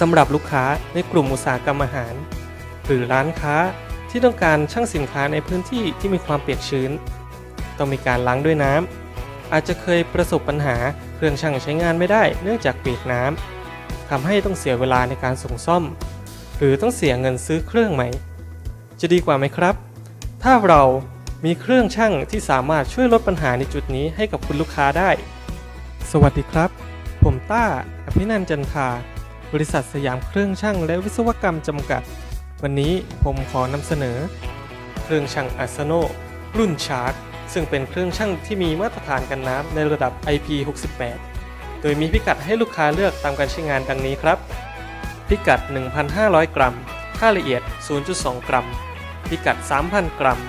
สำหรับลูกค้าในกลุ่มอุตสาหกรรมอาหาร หรือร้านค้าที่ต้องการชั่งสินค้าในพื้นที่ที่มีความเปียกชื้น ต้องมีการล้างด้วยน้ำอาจจะเคยประสบปัญหาเครื่องชั่งใช้งานไม่ได้เนื่องจากเปียกน้ำทำให้ต้องเสียเวลาในการส่งซ่อม หรือต้องเสียเงินซื้อเครื่องใหม่ จะดีกว่าไหมครับ ถ้าเรามีเครื่องชั่งที่สามารถช่วยลดปัญหาในจุดนี้ให้กับคุณลูกค้าได้ สวัสดีครับ ผมต้าอภินันท์จันทา บริษัทสยามเครื่องชั่งและวิศวกรรมจำกัด วันนี้ผมขอนำเสนอ เครื่องชั่งอัสโนรุ่นชาร์กซึ่งเป็นเครื่องชั่งที่มีมาตรฐานกันน้ำในระดับ IP68 โดยมีพิกัดให้ลูกค้าเลือกตามการใช้งานดังนี้ครับ พิกัด 1,500 กรัม ค่าละเอียด 0.2 กรัม พิกัด 3,000 กรัม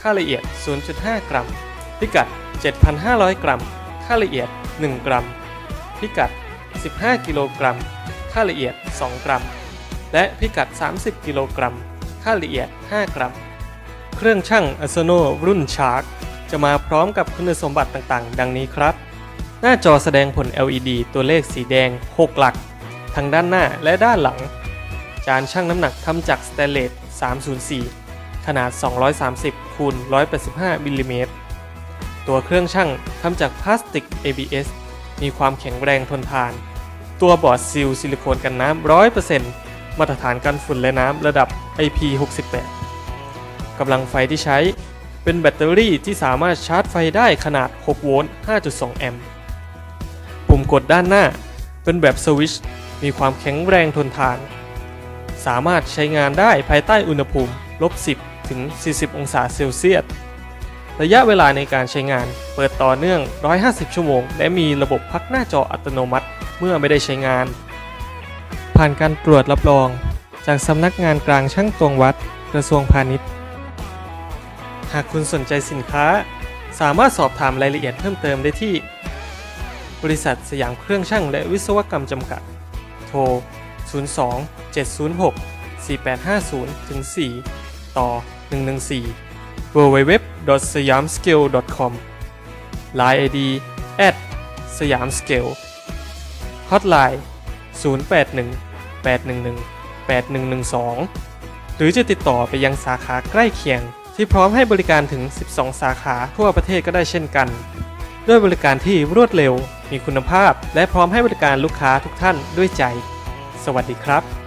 ค่าละเอียด 0.5 กรัม พิกัด 7,500 กรัม ค่าละเอียด 1 กรัม พิกัด 15 กิโลกรัม ค่าละเอียด 2 กรัม และพิกัด 30 กิโลกรัม ค่าละเอียด 5 กรัม เครื่องชั่ง a s o n o รุ่น Shark จะมาพร้อมกับคุณสมบัติต่างๆ ดังนี้ครับ หน้าจอแสดงผล LED ตัวเลขสีแดง 6 หลัก ทั้งด้านหน้าและด้านหลัง จานชั่งน้ำหนักทำจากสเตนเลส 304 ขนาด 230คูณ185มิลลิเมตร ตัวเครื่องชั่งทำจากพลาสติก ABS มีความแข็งแรงทนทาน ตัวบอร์ดซีลซิลิโคนกันน้ำ100%มาตรฐานกันฝุ่นและน้ำระดับ IP68 กำลังไฟที่ใช้เป็นแบตเตอรี่ที่สามารถชาร์จไฟได้ขนาด 6 โวลต์ 5.2 แอมป์ ปุ่มกดด้านหน้าเป็นแบบสวิชมีความแข็งแรงทนทาน สามารถใช้งานได้ภายใต้อุณหภูมิลบ 10 ถึง 40 องศาเซลเซียส ระยะเวลาในการใช้งานเปิดต่อเนื่อง 150 ชั่วโมง และมีระบบพักหน้าจออัตโนมัติ มื่อไม่ได้ใช้งาน ผ่านการตรวจรับรอง จากสำนักงานกลางช่างตวงวัดกระทรวงพาณิชย์ หากคุณสนใจสินค้า สามารถสอบถามรายละเอียดเพิ่มเติมได้ที่ บริษัทสยามเครื่องช่างและวิศวกรรมจำกัด โทร 02 706 4850ถึง4ต่อ 114 www.siamscale.com Line ID at siamscale ฮอตไลน์ 081 811 8112 หรือจะติดต่อไปยังสาขาใกล้เคียง ที่พร้อมให้บริการถึง 12 สาขาทั่วประเทศก็ได้เช่นกัน ด้วยบริการที่รวดเร็ว มีคุณภาพ และพร้อมให้บริการลูกค้าทุกท่านด้วยใจ สวัสดีครับ